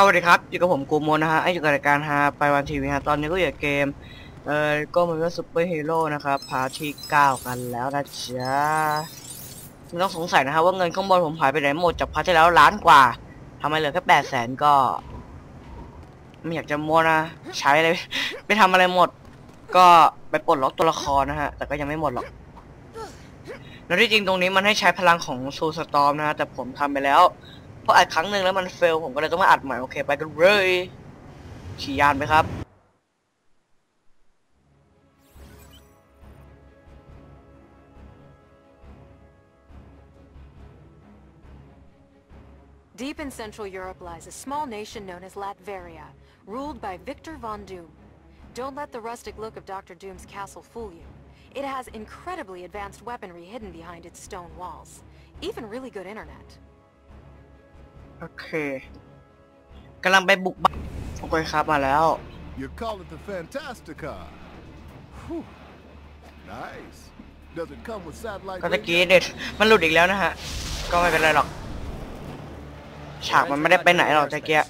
สวัสดีครับ อยู่กับผมกูโมนะฮะไออยู่กับรายการฮาไปวันทีวีฮะ ตอนนี้ก็อยู่เกม เอ่อก็มันก็ซูเปอร์ฮีโร่นะครับพาร์ทที่9กันแล้วนะจ๊ะไม่ต้องสงสัยนะครับว่าเงินข้างบนผมหายไปไหนหมดจากพาร์ทที่แล้วล้านกว่าทำไมเหลือแค่แปดแสนก็ ไม่อยากจะโมนะ ใช้เลยไปทำอะไรหมด ก็ไปปลดล็อกตัวละครนะฮะ แต่ก็ยังไม่หมดหรอก แล้วที่จริงตรงนี้มันให้ใช้พลังของซูสตอมนะฮะ แต่ผมทำไปแล้ว ราะอัดครั้งหนึ่งแล้วมันเฟล ผมก็เลยต้องมาอัดใหม่ โอเค ไปกันเลยขี่ยานไปครับ Deep in Central Europe lies a small nation known as Latveria, ruled by Victor von Doom. Don't let the rustic look of Dr. Doom's castle fool you. It has incredibly advanced weaponry hidden behind its stone walls. Even really good internet. โอเคกำลังไปบุกบ้านโอเคครับมาแล้ว You call it the Fantastica. Whew. Nice. Does it come with satellite ก็ตะ radio? กี้เด็ดมันหลุดอีกแล้วนะฮะ ก็ไม่เป็นไรหรอก ฉากมันไม่ได้ไปไหนหรอกตะเกีย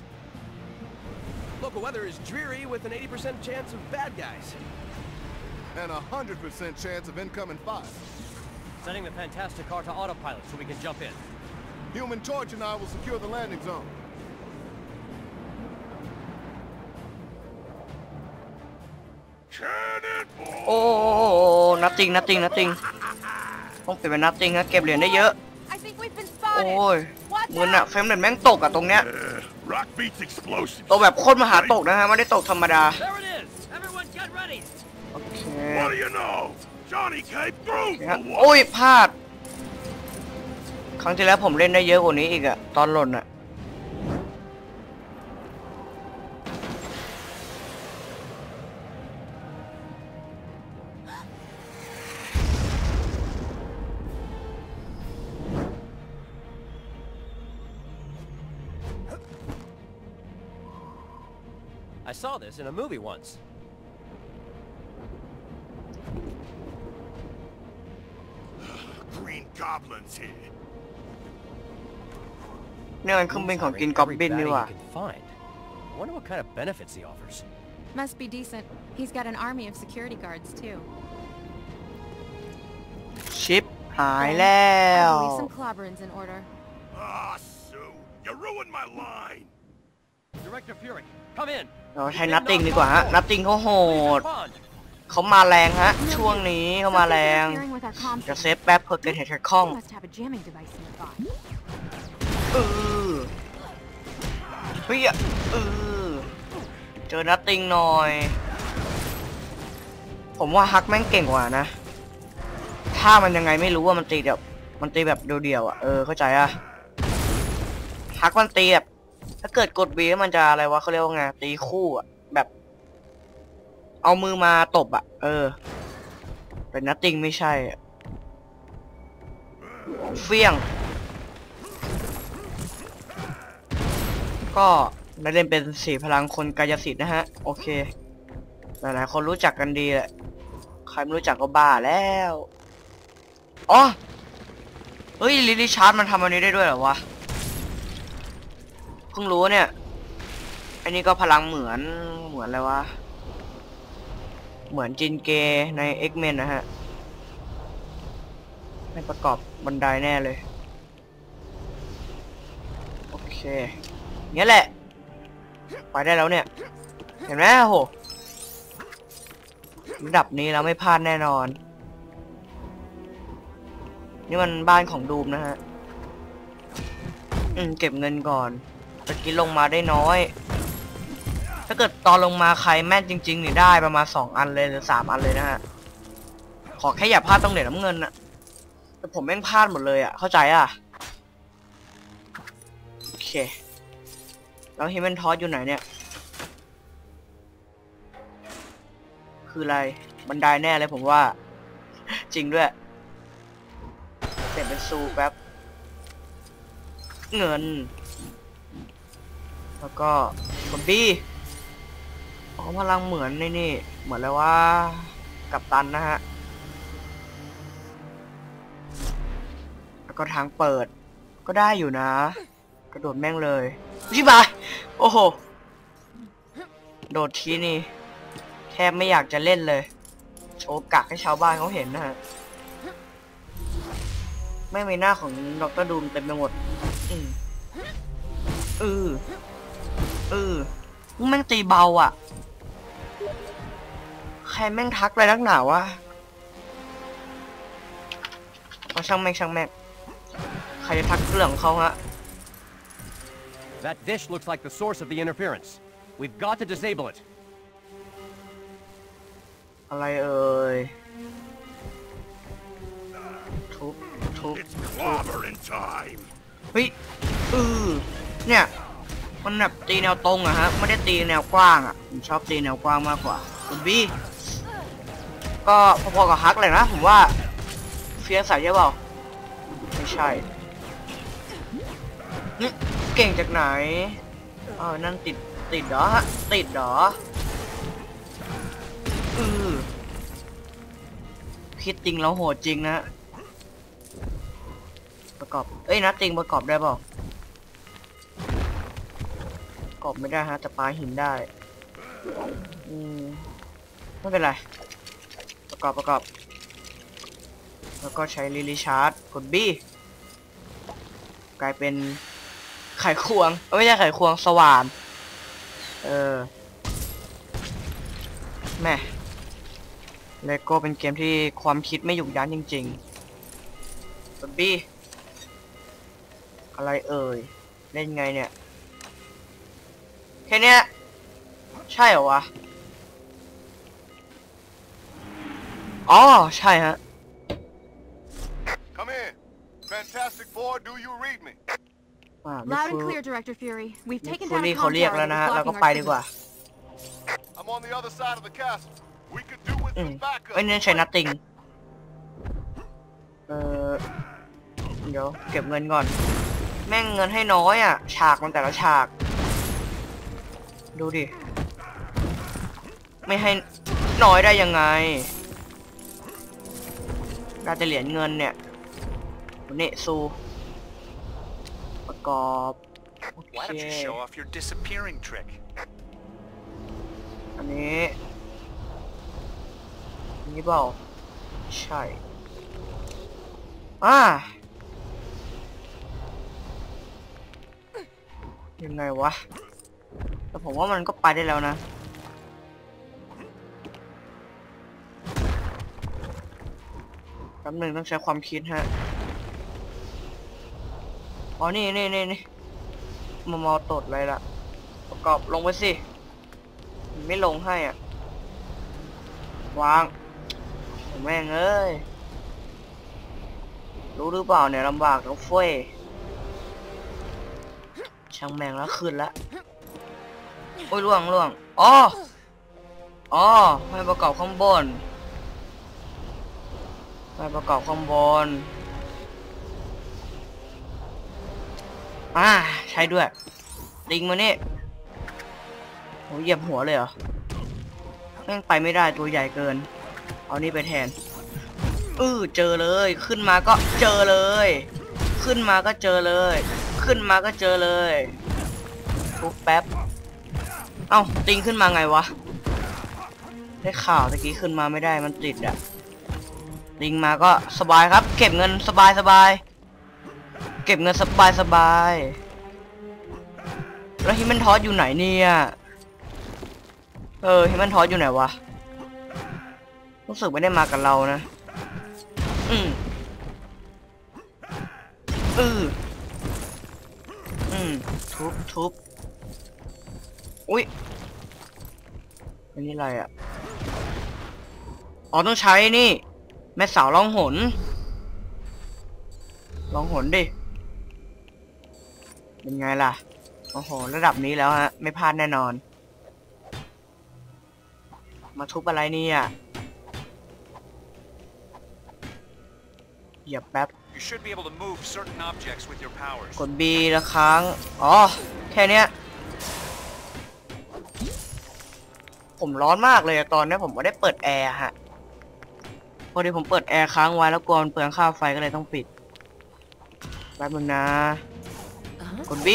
Local weather is dreary with an 80% chance of bad guys. And a hundred percent chance of incoming fire. Setting the Fantastic car to autopilot so we can jump in. Human Torch and I will secure the landing zone. โอ้นัตติงนัตติงนัตติงต้องเปลี่ยนเป็นนัตติงนะเก็บเหรียญได้เยอะ I think we've been โอ้ยมืออะเฟรมเรทแม่งตกอะตรงเนี้ย Rock beats explosives. ตกแบบโคตรมหาตกนะฮะไม่ได้ตกธรรมดา There it is! Everyone get ready! โอเค What do you know? Johnny came through ฮะ for โอ้ once. ยพลาด ครั้งที่แล้วผมเล่นได้เยอะกว่านี้อีกอะตอนหล่นอะ I saw this in a movie once. Green Goblin's here. นี่ยมันเครื่องบินของกินกอบบินนี่ว่า you can find. I wonder what kind of benefits he offers. Must be decent. He's got an army of security guards, too. ชิปหายแล้ว I'll leave some clobberins in order. Ah, Sue, you ruined my line. Director Fury, come in! เราใช้นัตติงดีกว่าฮะ นัตติงเขาโหดเขามาแรงฮะ ช่วงนี้เขามาแรงจะเซฟแป๊บเพื่อเกิดเหตุขัดข้อง He must have a jamming device nearby. เออ เฮ้ยเออเจอนัตติงหน่อย ผมว่าฮักแม่งเก่งกว่านะ ถ้ามันยังไงไม่รู้ว่ามันตีแบบมันตีแบบเดียวๆอะเออเข้าใจอะฮักมันตีแบบถ้าเกิดกดบีมันจะอะไรวะเขาเรียกว่าไงตีคู่อะแบบ เอามือมาตบอะ เออแต่นัตติงไม่ใช่เฟี้ยง ก็ได้เล่นเป็นสีพลังคนกายสิทธิ์นะฮะ โอเค หลายๆคนรู้จักกันดีแหละ ใครไม่รู้จักก็บ้าแล้วอ๋อเฮ้ยลิลิชาร์ดมันทำอันนี้ได้ด้วยเหรอวะ เพิ่งรู้เนี่ย อันนี้ก็พลังเหมือนเหมือนอะไรวะ เหมือนจินเกใน X-Men นะฮะให้ประกอบบันไดแน่เลย โอเค เนี้ยแหละ ไปได้แล้วเนี่ย เห็นไหมโหระดับนี้เราไม่พลาดแน่นอน นี่มันบ้านของดูมนะฮะ อืม เก็บเงินก่อนตะกี้ลงมาได้น้อย ถ้าเกิดตอนลงมาใครแม่นจริง ๆ นี่ได้ประมาณสองอันเลยหรือสามอันเลยนะฮะ ขอแค่อย่าพลาดตรงเหรียญน้ำเงินอะแต่ผมแม่งพลาดหมดเลยอะเข้าใจอะโอเค แล้วฮิมเมนทอสอยู่ไหนเนี่ย คืออะไร บันไดแน่เลยผมว่า จริงด้วยเปลี่ยนเป็นซูแป๊บ เงิน แล้วก็คอมบี้อ๋อพลังเหมือนในนี่ เหมือนเลยว่า กับตันนะฮะ แล้วก็ทางเปิด ก็ได้อยู่นะ กระโดดแม่งเลยชิบาย อ้อ้โห โดดทีนี่ แทบไม่อยากจะเล่นเลย โชว์กักให้ชาวบ้านเขาเห็นนะฮะ ไม่มีหน้าของดรดูมเต็มไปหมด อืมเออเอแม่งตีเบาอะ ใครแม่งทักอะไรนักหนาวะเอาช่างแม่งช่างแม่งใครจะทักเรื่องของเขาฮะ That dish looks like the source of the interference. We've got to disable it. อะไรเอ่ยทุบทุบ It's clobbering time. เฮ้ยเออเนี่ย มันแบบตีแนวตรงอะฮะ ไม่ได้ตีแนวกว้างอะผมชอบตีแนวกว้างมากกว่า คุณบี้ ก็พอๆกับฮักเลยนะ ผมว่า เฟียสใส่ใช่เปล่าไม่ใช่นี่ เก่งจากไหนเออนั่นติดติดเหรอฮะติดเหรออือคิดติงแล้วโหดจริงนะ ประกอบ เอ้ยนัดติงประกอบได้เปล่าประกอบไม่ได้ฮะแต่ปลาหินได้อืมไม่เป็นไร ประกอบประกอบ แล้วก็ใช้ลิลิชาร์ดกดบี้กลายเป็น ไขควง ไม่ใช่ไขควงสว่าน เออ แม่เลโก้เป็นเกมที่ความคิดไม่หยุดยั้งจริงๆกดบี้อะไรเอ่ย เล่นไงเนี่ย แค่เนี้ย ใช่เหรอวะ อ๋อ ใช่ฮะ Come in. Fantastic Four, do you read me? อ่ามิ Loud ฟู and clear, Director Fury. We've มิ taken ฟู down รี่ a เขา com เรียก tower แล้วนะ that ฮะ was เราก็ blocking ไป our ดีกว่า signal. I'm on the other side of the castle. We could do with อืม some backup. เอ้ยนี่ใช้นัตติงเออเดี๋ยวเก็บเงินก่อน แม่งเงินให้น้อยอะ ฉากมันแต่ละฉาก ดูดิ ไม่ให้น้อยได้ยังไงได้แต่เหรียญเงินเนี่ยเนซูประ กอบโอ Why เค don't you show off your disappearing trick? อันนี้ อันนี้เปล่า ใช่ อ่ายังไงวะ แต่ผมว่ามันก็ไปได้แล้วนะ แป๊บหนึ่งต้องใช้ความคิดฮะ อ๋อนี่นี่นี่นี่มามาตดอะไรล่ะ ประกอบลงไปสิ ไม่ลงให้อะ วางแม่งเอ้ย รู้หรือเปล่าเนี่ยลำบากต้องเฟ้ยช่างแม่งแล้วขึ้นละโอ้ยล่วงล่วงอ๋ออ๋อให้ประกอบข้างบนให้ประกอบข้างบน อ่าใช้ด้วย ลิงมานี่โหเหยียบหัวเลยเหรอแม่งไปไม่ได้ตัวใหญ่เกิน เอานี่ไปแทนอือเจอเลย ขึ้นมาก็เจอเลย ขึ้นมาก็เจอเลย ขึ้นมาก็เจอเลยทุบแป๊บ เอ้าติงขึ้นมาไงวะ ได้ข่าวตะกี้ขึ้นมาไม่ได้มันติดอะติงมาก็สบายครับ เก็บเงินสบายสบาย เก็บเงินสบายสบายแล้วฮิมันทอสอยู่ไหนเนี่ยเออฮิมันทอสอยู่ไหนวะรู้สึกไม่ได้มากับเรานะ อืมอืออืมทุบทุบอุ้ยอันนี้อะไรอะ่ะอ๋อต้องใช้นี่ แม่สาวร้องหนร้องหนดิ เป็นไงล่ะ โอ้โห ระดับนี้แล้วฮะ ไม่พลาดแน่นอน มาทุบอะไรเนี่ยเหยียบแป๊บ You should be able to move certain objects with your powers. กด B ละครั้ง อ๋อ แค่เนี้ย ผมร้อนมากเลยอะตอนเนี้ยผมไม่ได้เปิดแอร์ฮะ พอดีผมเปิดแอร์ค้างไว้แล้วกลัวมันเปลืองค่าไฟก็เลยต้องปิด แป๊บนึงนะ กด B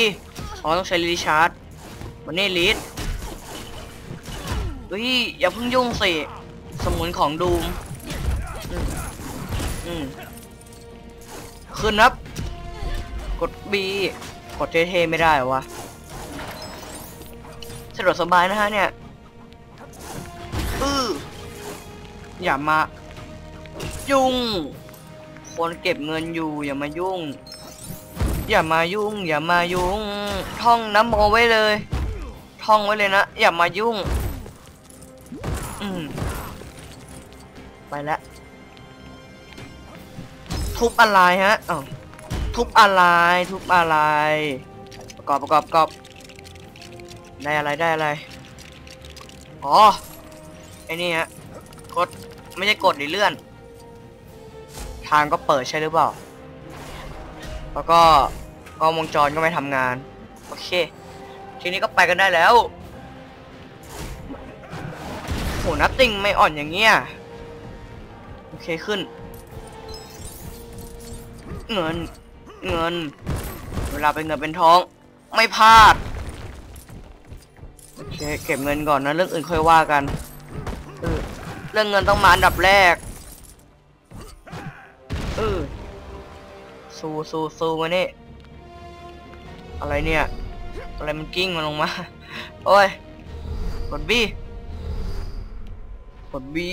อ๋อต้องใช้รีชาร์จมันนี่ลีดเฮ้ยอย่าเพิ่งยุ่งสิสมุนของดูมอืมอืมขึ้นครับ กด B กดเท่ๆไม่ได้วะสะดวกสบายนะฮะเนี่ยอืออย่ามา ยุ่งคนเก็บเงินอยู่อย่ามายุ่ง อย่ามายุ่ง อย่ามายุ่ง ท่องน้ำโมไว้เลย ท่องไว้เลยนะ อย่ามายุ่ง อืม ไปแล้วทุบอะไรฮะอ้าวทุบอะไร ทุบอะไร ประกอบประกอบประกอบ ได้อะไรได้อะไร อ๋อ ไอ้นี่ฮะ กด ไม่ใช่กดหรือเลื่อน ทางก็เปิดใช่หรือเปล่า แล้วก็กล้องวงจรก็ไม่ทำงาน โอเค ทีนี้ก็ไปกันได้แล้วโหนัตติงไม่อ่อนอย่างเงี้ย โอเคขึ้น เงิน เงิน เวลาเป็นเงินเป็นท้อง ไม่พลาด โอเค เก็บเงินก่อนนะ เรื่องอื่นค่อยว่ากัน เรื่องเงินต้องมาอันดับแรก ซูซูซูมาเนี่อะไรเนี่ย อะไรมันกิ้งมาลงมา โอ้ยกดบีกดบี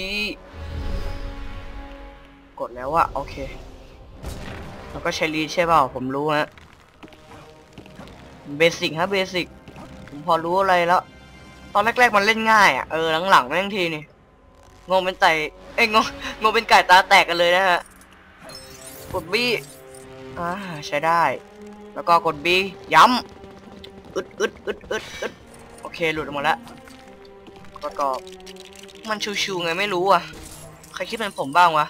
กดแล้วอะโอเค แล้วก็ใช้รีใช่เปล่า ผมรู้ฮะ เบสิกฮะเบสิก ผมพอรู้อะไรแล้ว ตอนแรกๆมันเล่นง่ายอะเออหลังๆแม่งทีนี่งงเป็นไตเอ้ยงงงงเป็นไก่ตาแตกกันเลยนะฮะกดบี้ อ่าใช้ได้ แล้วก็กดบีย้ำอึดอึดอึดอึดอึดโอเคหลุดออกมาแล้วประกอบ มันชิวๆไงไม่รู้อะ ใครคิดเป็นผมบ้างวะ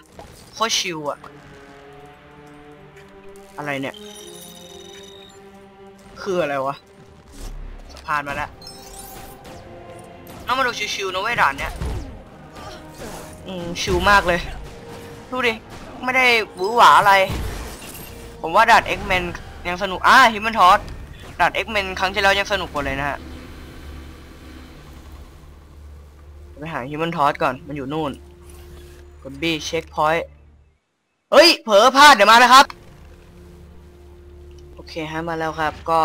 โคตรชิวอะ อะไรเนี่ย คืออะไรวะสะพานมาแล้วน้องมาดูชิวๆนะเว้ยด่านเนี้ยอืมชิวมากเลย ดูดิ ไม่ได้หวือหวาอะไร ผมว่าด่าน X-Men ยังสนุก อ่าฮิม m นทอสด่าน X-Men ครั้งที่แล้วยังสนุกกว่าเลยนะฮะไปหาฮิม m นทอสก่อน มันอยู่นู่นกด B เช็คพอยต์ เฮ้ย เผลอพลาดเดี๋ยวมานะครับ โอเคฮะมาแล้วครับ ก็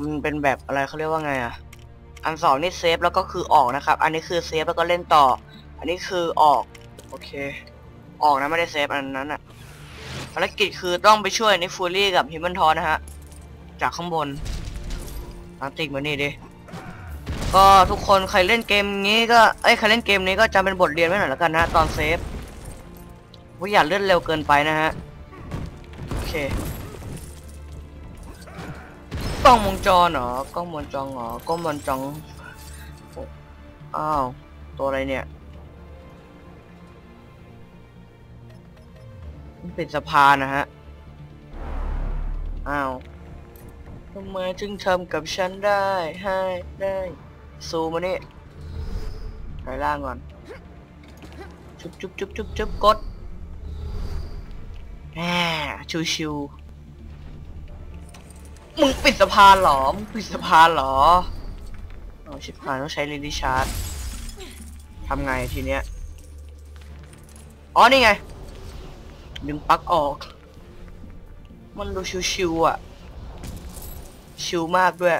มันเป็นแบบอะไรเขาเรียกว่าไงอะอันสองนี่เซฟแล้วก็คือออกนะครับ อันนี้คือเซฟแล้วก็เล่นต่อ อันนี้คือออก โอเค ออกนะไม่ได้เซฟอันนั้นอะ ภารกิจคือต้องไปช่วยนิฟูรี่กับฮิมมันทอนนะฮะ จากข้างบนตามติกมานี่ดิ ก็ทุกคนใครเล่นเกมนี้ก็ เอ้ยใครเล่นเกมนี้ก็จำเป็นบทเรียนไว้หน่อยแล้วกันนะตอนเซฟว่าอย่าเลื่อนเร็วเกินไปนะฮะ โอเค กล้องวงจรเหรอ กล้องวงจรเหรอกล้องวงจรโอ้อ้าว ตัวอะไรเนี่ย มันเป็นสะพานนะฮะ อ้าวทำไมถึงทำกับฉันได้ให้ได้ซูมานี่ไปล่างก่อน จุ๊บจุ๊บจุ๊บจุ๊บจุ๊บกดแหมชิวๆมึงปิดสะพานเหรอมึงปิดสะพานเหรอเอาชิบหายต้องใช้ลิลิชาร์ดทำไงทีเนี้ย อ๋อ นี่ไง ดึงปลั๊กออก มันดูชิวๆอะ ชิวมากด้วย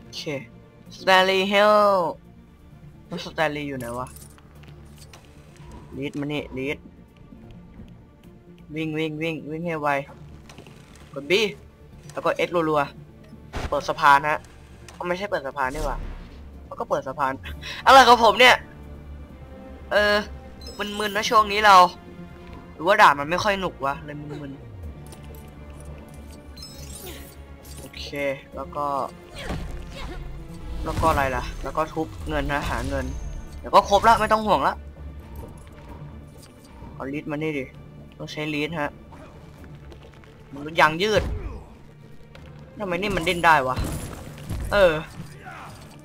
โอเค สแตนลีย์เฮลมันสแตนลีย์อยู่ไหนวะลีดมานี่ลีดวิ่งวิ่งวิ่งวิ่งให้ไว กด B แล้วก็ X รัวๆ เปิดสะพานฮะก็ไม่ใช่เปิดสะพานนี่หว่าเขาก็เปิดสะพาน อะไรของผมเนี่ย เออ มึนๆนะช่วงนี้เรา หรือว่าด่ามันไม่ค่อยหนุกวะเลยมึนๆ โอเค แล้วก็ แล้วก็อะไรล่ะ แล้วก็ทุบเงินนะหาเงิน เดี๋ยวก็ครบละไม่ต้องห่วงละเอาลิดมานี่ดิ ต้องใช้ลีดฮะมันยางยืดทำไมนี่มันดิ้นได้วะ เออ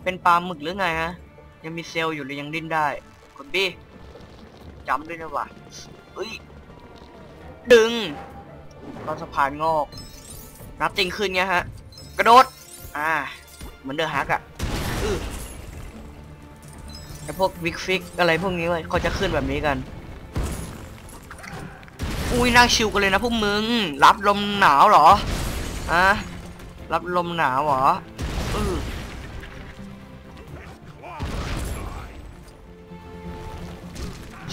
เป็นปลาหมึกหรือไงฮะ ยังมีเซลล์อยู่เลยยังดิ้นได้กดบี้ จำด้วยนะวะเอ้ย ดึงตอนสะพานงอก นับติงขึ้นไงฮะ กระโดด อ่า เหมือนเดอะฮักอะอือไอพวกวิกฟิกอะไรพวกนี้เว้ยเขาจะขึ้นแบบนี้กัน อุ้ยนั่งชิวกันเลยนะพวกมึง รับลมหนาวเหรอ อะ รับลมหนาวเหรอ อือ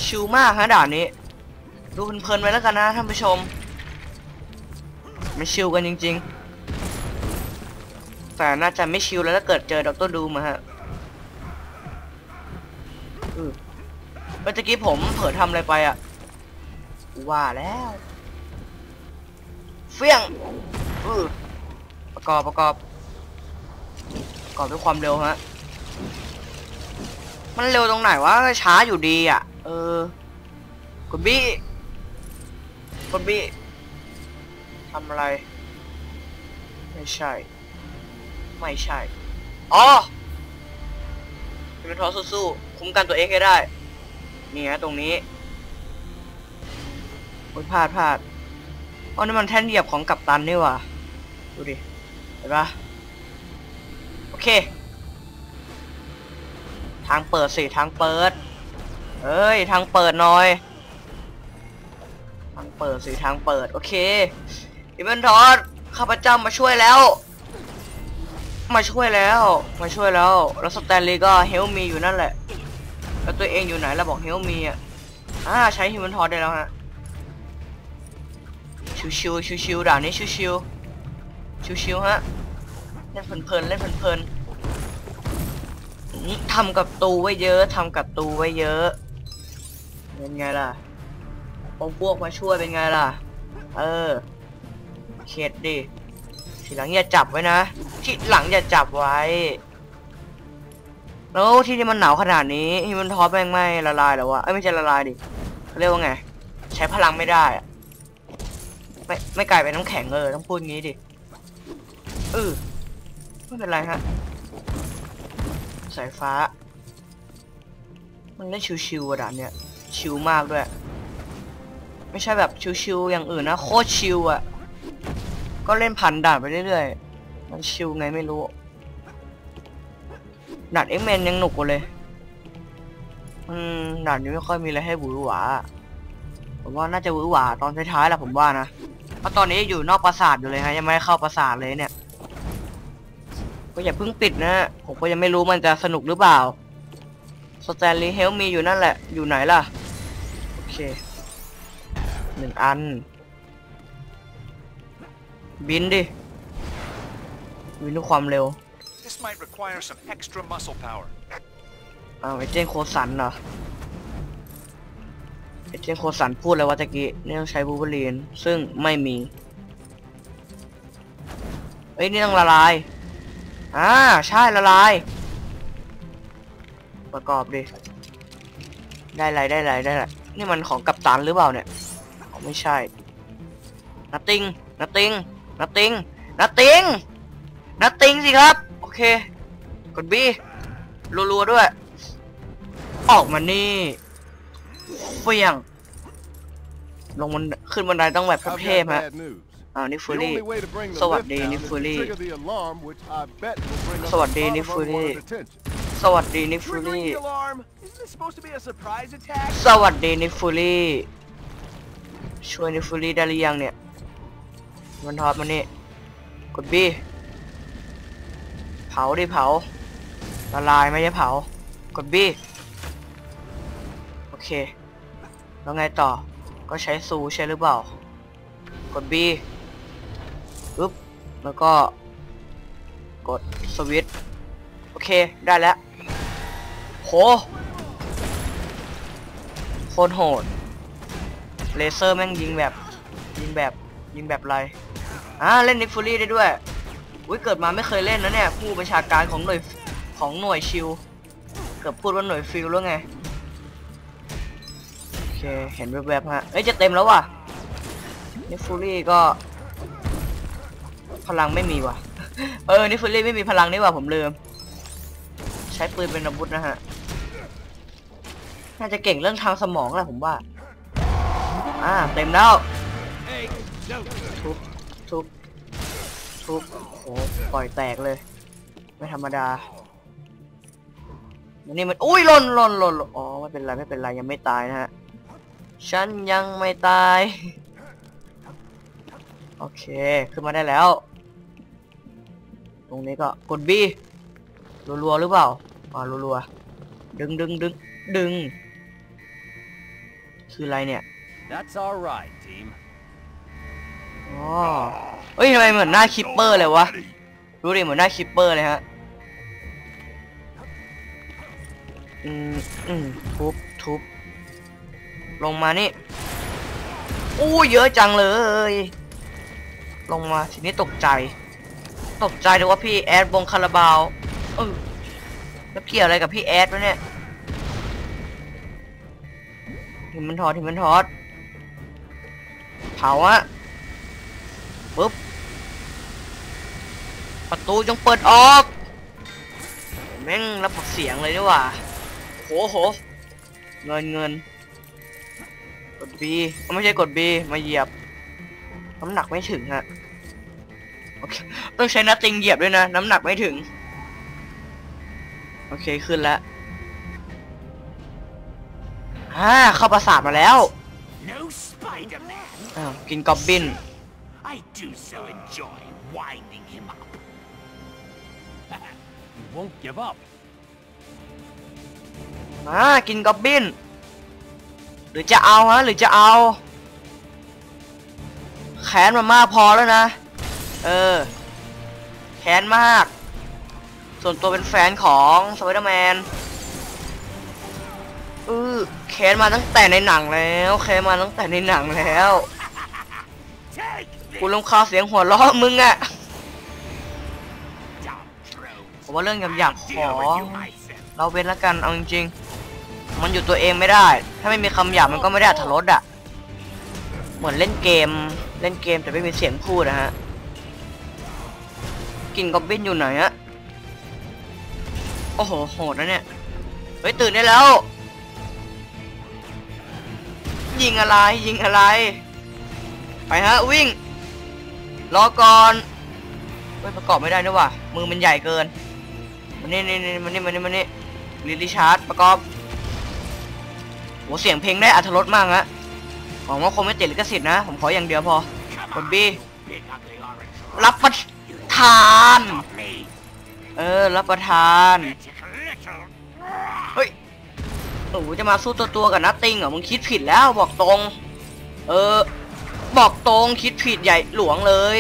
ชิวมากฮะด่านนี้ ดูเพลินๆไว้แล้วกันนะท่านผู้ชมมันชิลกันจริง ๆ แต่น่าจะไม่ชิลแล้วถ้าเกิดเจอดรดูมาฮะเมื่อกี้ผมเผลอทำอะไรไปอะว่าแล้ว เฟี้ยงออประกอบประกอบประกอบด้วยความเร็วฮะมันเร็วตรงไหนวะช้าอยู่ดีอะ เออกดบี้กดบี้ทำอะไร ไม่ใช่ ไม่ใช่ อ๋อเป็นทอสู้ๆคุ้มกันตัวเองให้ได้ นี่ฮะตรงนี้โอ้ยพลาดพลาดอ๋อนี่มันแท่นเหยียบของกัปตันนี่ว่ะดูดิ เห็นปะโอเค ทางเปิดสิ ทางเปิด เอ้ยทางเปิดหน่อย ทางเปิดสิทางเปิด โอเคอีเวนทอสข้าพเจ้ามาช่วยแล้ว มาช่วยแล้ว มาช่วยแล้ว แล้วสแตนลีย์ก็เฮลมีอยู่นั่นแหละ แล้วตัวเองอยู่ไหนแล้วบอกเฮลมีอะอ่าใช้ฮิวแมนทอสได้แล้วฮะ ชิวชิวชิวชิวๆด่านนี้ชิวชิวชิวชิวๆฮะ เล่นเพลินๆเล่นเพลินๆทำกับตูไว้เยอะทำกับตูไว้เยอะ เป็นไงล่ะพอพวกมาช่วยเป็นไงล่ะ เออ เข็ดดิ ทีหลังอย่าจับไว้นะ ทีหลังอย่าจับไว้ แล้วที่นี่มันหนาวขนาดนี้ที่มันทอปแม่งไม่ละลายแล้ววะ เอ้ยไม่ใช่ละลายดิเขาเรียกว่าไง ใช้พลังไม่ได้อะไม่ไม่กลายเป็นน้ำแข็งเออต้องพูดงี้ดิเออไม่เป็นไรฮะ สายฟ้า มันเล่นชิวๆอะด่านเนี้ย ชิวมากด้วย ไม่ใช่แบบชิวๆอย่างอื่นนะโคตรชิวอะ่ะ ก็เล่นผ่านด่านไปเรื่อยๆ มันชิวไงไม่รู้ด่านเอ็กแมนยังหนุกกว่าเลย อืมด่านนี้ไม่ค่อยมีอะไรให้หวือหวา ผมว่าน่าจะหวือหวาตอนท้ายๆแหละผมว่านะ เพราะตอนนี้อยู่นอกปราสาทอยู่เลยฮะยังไม่ได้เข้าปราสาทเลยเนี่ย ก็อย่าเพิ่งปิดนะ ผมก็ยังไม่รู้มันจะสนุกหรือเปล่าสแตนลีย์เฮลมีอยู่นั่นแหละ อยู่ไหนล่ะ เคหนึ่งอัน บินดิ บินด้วยความเร็ว This might require some extra muscle power. อ้าวไอเจนโคสันเหรอ ไอเจนโคสันพูดเลยว่าตะกี้นี่ต้องใช้บูเบอรีน ซึ่งไม่มี เอ้ย นี่ต้องละลาย อ่า ใช่ละลาย ประกอบดิ ได้ไรได้ไรได้ไร นี่มันของกัปตันหรือเปล่าเนี่ยอ๋อไม่ใช่นัตติงนัตติงนัตติงนัตติงนัตติงสิครับ โอเค กดบีรัวๆด้วย ออกมานี่เฟียง ลงมันขึ้นบันไดต้องแบบ I've เทพ got ๆฮะ bad news. อ้าวนี่ฟู The รี่ only way to bring the สวัส lift ดี down นี่ is ฟู to รี่ trigger the alarm, which I bet will bring us สวัสดี a lot นี่ of ฟูรี่ unwanted attention. สวัสดีนิฟูรี่ Triggering the alarm? Isn't this supposed to be a surprise attack? สวัสดีนิฟูรี่ช่วยนิฟูรี่ได้หรือยังเนี่ยมันทอดมานี่กดบีเผาดิเผาละลายไม่ใช่เผากดบีโอเค แล้วไงต่อก็ใช้ซูใช่หรือเปล่า กดบีปึ๊บแล้วก็กดสวิตช์โอเค ได้แล้วโหโคตรโหด เลเซอร์แม่งยิงแบบ ยิงแบบ ยิงแบบไร อ่าเล่นนิฟูรี่ได้ด้วย อุ้ยเกิดมาไม่เคยเล่นนะเนี่ย ผู้บัญชาการของหน่วยของหน่วยชิล เกือบพูดว่าหน่วยฟิลแล้วไง โอเค เห็นแวบๆฮะ เอ้ยจะเต็มแล้วว่ะนิฟูรี่ก็ พลังไม่มีว่ะ เออนิฟูรี่ไม่มีพลังนี่ว่ะผมลืม ใช้ปืนเป็นอาวุธนะฮะ น่าจะเก่งเรื่องทางสมองแหละผมว่า อ่า เต็มแล้ว ทุบ ทุบ ทุบ โอ้โหปล่อยแตกเลย ไม่ธรรมดาอันนี่มัน อุ้ยหล่นหล่นหล่นอ๋อ ไม่เป็นไร ไม่เป็นไร ยังไม่ตายนะฮะ ฉันยังไม่ตาย โอเค ขึ้นมาได้แล้ว ตรงนี้ก็กด B รัวๆหรือเปล่า อ่ารัวๆ ดึงดึงดึงดึง คืออะไรเนี่ย That's all right, team. อ๋อเฮ้ยทำไมเหมือนหน้าคิปเปอร์เลยวะ ดูดิเหมือนหน้าคิปเปอร์เลยฮะ อืมอืมทุบทุบลงมานี่อู้เยอะจังเลย ลงมาทีนี้ตกใจ ตกใจดูว่าพี่แอดวงคาราบาวเออแล้วเกี่ยวอะไรกับพี่แอดวะเนี่ย ถึงมันทอดถึงมันทอดเผาอะปุ๊บประตูจงเปิดออกแม่งรับเสียงเลยดีกว่าโหโหเงินเงินกด B ไม่ใช่กด B มาเหยียบน้ำหนักไม่ถึงฮะโอเคต้องใช้นัตติงเหยียบด้วยนะ น้ำหนักไม่ถึง โอเค ขึ้นแล้ว อ่าเข้าประสาทมาแล้ว No Spider-Man. อ้าวกินกอบบิน I do so enjoy winding him up. We won't give up. มากินกอบบิน หรือจะเอาฮะหรือจะเอาแขนมามากพอแล้วนะ เออแขนมาก ส่วนตัวเป็นแฟนของสไปเดอร์แมน เออแขนมาตั้งแต่ในหนังแล้วแขนมาตั้งแต่ในหนังแล้วกูลงคาเสียงหัวเราะมึงอะผมว่าเรื่องหยาบๆขอเราเว้นละกันเอาจริงๆมันอยู่ตัวเองไม่ได้ ถ้าไม่มีคำหยาบมันก็ไม่ได้อัธรสอะเหมือนเล่นเกมเล่นเกมแต่ไม่มีเสียงพูดนะฮะกินกอบบินอยู่ไหนอะโอ้โหโหดนะเนี่ยเฮ้ยตื่นได้แล้ว ยิงอะไรยิงอะไร ไปฮะวิ่ง รอก่อนเฮ้ยประกอบไม่ได้ด้วยว่ะมือมันใหญ่เกินมันนี่นี่นี่มันนี่มันนี่มันนี่ลิลิชาร์ดประกอบโหเสียงเพลงได้อัธรสมากฮะหวังว่าคงไม่ติดลิขสิทธิ์นะ ผมขออย่างเดียวพอกดบีรับประทาน เออ รับประทาน โอ้โหจะมาสู้ตัวตัวกับนัตติงเหรอมึงคิดผิดแล้วบอกตรง เออ บอกตรงคิดผิดใหญ่หลวงเลย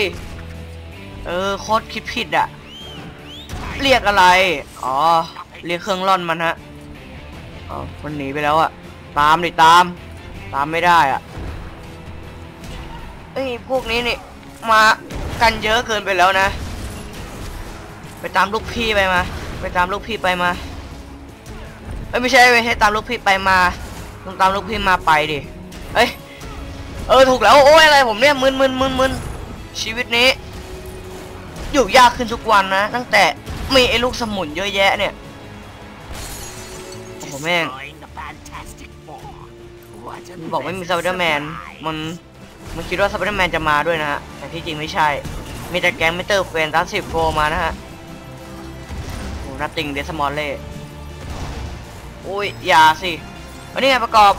เออโคตรคิดผิดอะเรียกอะไร อ๋อ เรียกเครื่องร่อนมันฮะอ๋อมันหนีไปแล้วอะตามดิตาม ตามไม่ได้อะเอ้ยพวกนี้นี่มากันเยอะเกินไปแล้วนะ ไปตามลูกพี่ไปมา ไปตามลูกพี่ไปมา เอ้ยไม่ใช่ไม่ใช่ตามลูกพี่ไปมาต้องตามลูกพี่มาไปดิเอ้ยเออถูกแล้วโอ้ยอะไรผมเนี่ยมึนมึนมึนมึนชีวิตนี้ อยู่ยากขึ้นทุกวันนะ ตั้งแต่มีไอ้ลูกสมุนเยอะแยะเนี่ยโอ้โหแม่งบอกไม่มีสไปเดอร์แมนมันมันคิดว่าสไปเดอร์แมนจะมาด้วยนะฮะแต่ที่จริงไม่ใช่ มีแต่แก๊งมิสเตอร์เฟนตาสิบโฟมานะฮะโอ้นัตติงเดสมอลเล่ อุ้ยอย่าสิอันนี้ไงประกอบ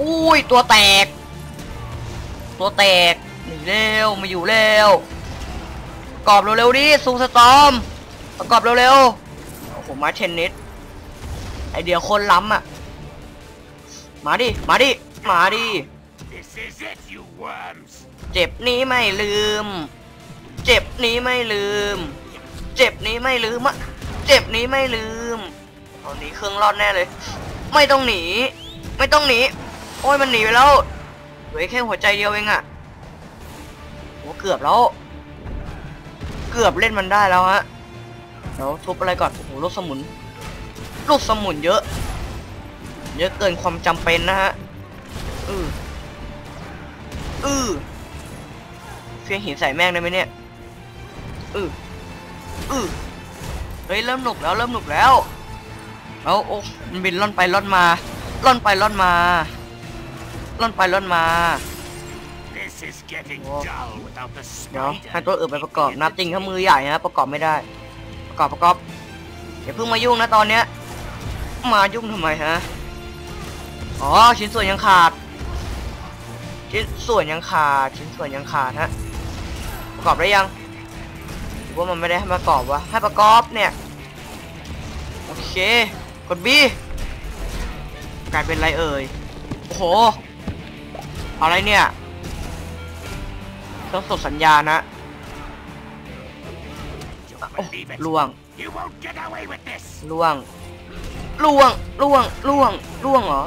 อุ้ยตัวแตก ตัวแตกหนีเร็วมาอยู่เร็วประกอบเร็วๆดิซูสตอมประกอบเร็วๆโอ้โหมาเทนนิสไอเดียคนล้ำอะ มาดิ มาดิ มาดิ เจ็บนี้ไม่ลืม เจ็บนี้ไม่ลืม เจ็บนี้ไม่ลืมอะเจ็บนี้ไม่ลืม ตอนนี้เครื่องรอดแน่เลย ไม่ต้องหนี ไม่ต้องหนี โอ้ยมันหนีไปแล้วเหลือแค่หัวใจเดียวเองอะโอ้เกือบแล้ว เกือบเล่นมันได้แล้วฮะเดี๋ยวทุบอะไรก่อนโอ้โหลูกสมุนลูกสมุนเยอะ เยอะเกินความจำเป็นนะฮะอืออือเฟียงหินใส่แม่งได้ไหมเนี่ยอืออือเฮ้ยเริ่มหนุกแล้วเริ่มหนุกแล้ว แล้วโอ้มันบินล่อนไปล่อนมาล่อนไปล่อนมาล่อนไปล่อนมา This is getting Whoa. dull without the เดี๋ยว spider. ให้ตัวอื่นไปประกอบนับติงเขามือใหญ่นะประกอบไม่ได้ ประกอบประกอบอย่าเพิ่งมายุ่งนะตอนเนี้ย มายุ่งทำไมฮะอ๋อชิ้นส่วนยังขาด ชิ้นส่วนยังขาด ชิ้นส่วนยังขาดฮะประกอบได้ยังหรือว่ามันไม่ได้ให้ประกอบวะให้ประกอบเนี่ยโอเคก ดบีกลายเป็นไรเอ่ย โอ้โห อะไรเนี่ยต้องส่งสัญญาณนะล่วงล่วงล่วงล่วงล่วงล่วงเหรอ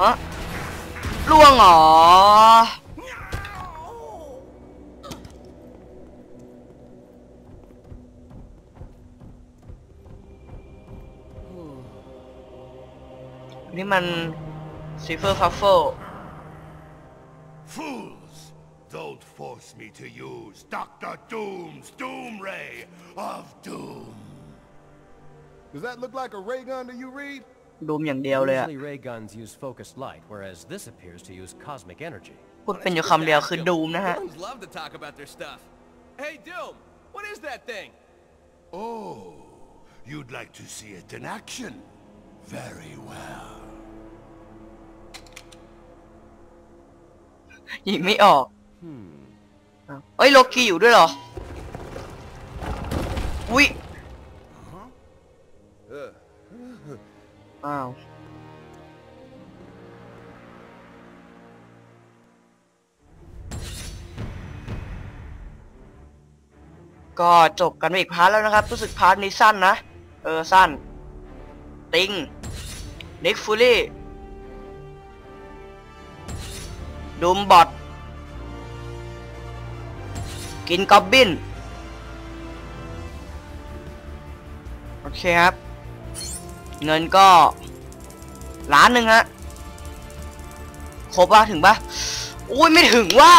ล่วงเหรอ นี่มันซีเฟอร์ฟัฟเฟิล Fools! Don't force me to use Dr. Doom's Doom Ray of Doom. Does that look like a ray gun to you, Reed? ดูมอย่างเดียวเลยอะ Usually ray guns use focused light, whereas this appears to use cosmic energy. พูดเป็นอยู่คำเดียวคือดูมนะฮะ Villains love to talk about their stuff. Hey, Doom, what is that thing? Oh, you'd like to see it in action? Very well. ยิงไม่ออกอ้าวเอ้ยโลกีอยู่ด้วยเหรอ อุ้ยอ้าวก็จบกันไปอีกพาร์ทแล้วนะครับ รู้สึกพาร์ทนี้สั้นนะ เออ สั้น ติงนิกฟูลี่ ดูมบอทกินกอบบินโอเคครับ เงินก็ล้านหนึ่งฮะครบป่ะถึงป่ะอุ้ยไม่ถึงว่ะ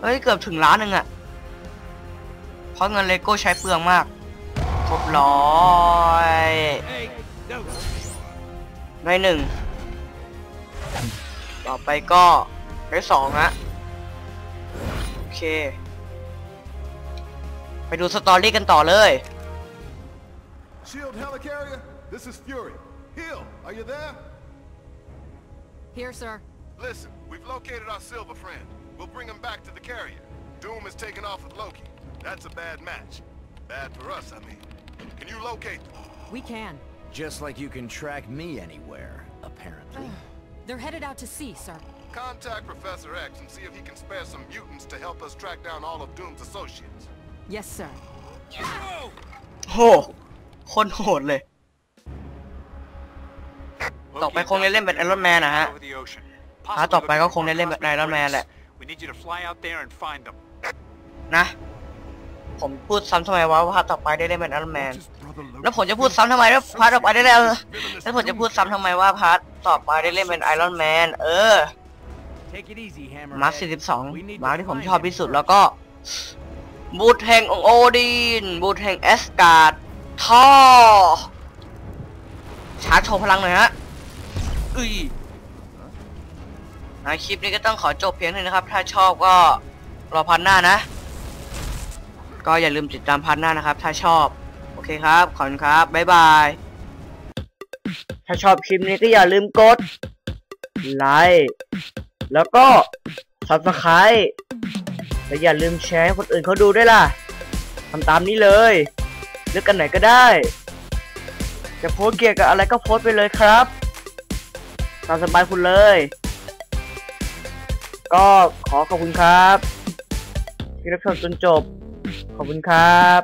เฮ้ยเกือบถึงล้านหนึ่งอะเพราะเงินเลโก้ใช้เปลืองมากครบร้อย Hey, no. ได้หนึ่ง ต่อไปก็ได้สองฮะ โอเค ไปดูสตอรี่กันต่อเลย Shield helicarrier, this is Fury. Hill, are you there? Here, sir. Listen, we've located our silver friend. We'll bring him back to the carrier. Doom is taking off with Loki. That's a bad match. Bad for us, I mean. Can you locate them? We can. Just like you can track me anywhere, apparently. They're headed out to sea, sir. Contact Professor X and see if he can spare some mutants to help us track down all of Doom's associates. Yes, sir. โห คนโหดเลย ต่อไปคงได้เล่นเป็น Iron Man นะฮะ Over the ocean. พาร์ทต่อไปก็คงได้เล่นแบบ Iron Man แหละ We need you to fly out there and find them. นะ ผมพูดซ้ำทำไมวะว่าพาร์ทต่อไปได้เล่นเป็น Iron Man แล้วผมจะพูดซ้ำทำไมว่าพาร์ทต่อไปได้แล้ว แล้วผมจะพูดซ้ำทำไมว่าพาร์ทต่อไปได้เล่นเป็น Iron Man เออ Take it easy, Hammerhead. มาร์ค We need 42 to มาร์คที่ผม find ชอบ him ที่สุด first. แล้วก็ บูทแห่งองค์โอดินบูทแห่งแอสการ์ดท่อชาร์จโชว์พลังหน่อยฮะอุ้ยนะคลิปนี้ก็ต้องขอจบเพียงเท่านี้นะครับ ถ้าชอบก็รอพันหน้านะ ก็อย่าลืมติดตามพันหน้านะครับ ถ้าชอบ โอเคครับ ขอบคุณครับบ๊ายบาย ถ้าชอบคลิปนี้ก็อย่าลืมกดไลค์แล้วก็ subscribe และอย่าลืมแชร์ให้คนอื่นเขาดูด้วยล่ะทำตามนี้เลย เลือกกันไหนก็ได้ จะโพสเกี่ยวกับอะไรก็โพสไปเลยครับตามสบายคุณเลย ก็ขอขอบคุณครับ ที่รับชมจนจบ ขอบคุณครับ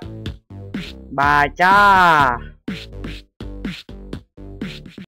บายจ้า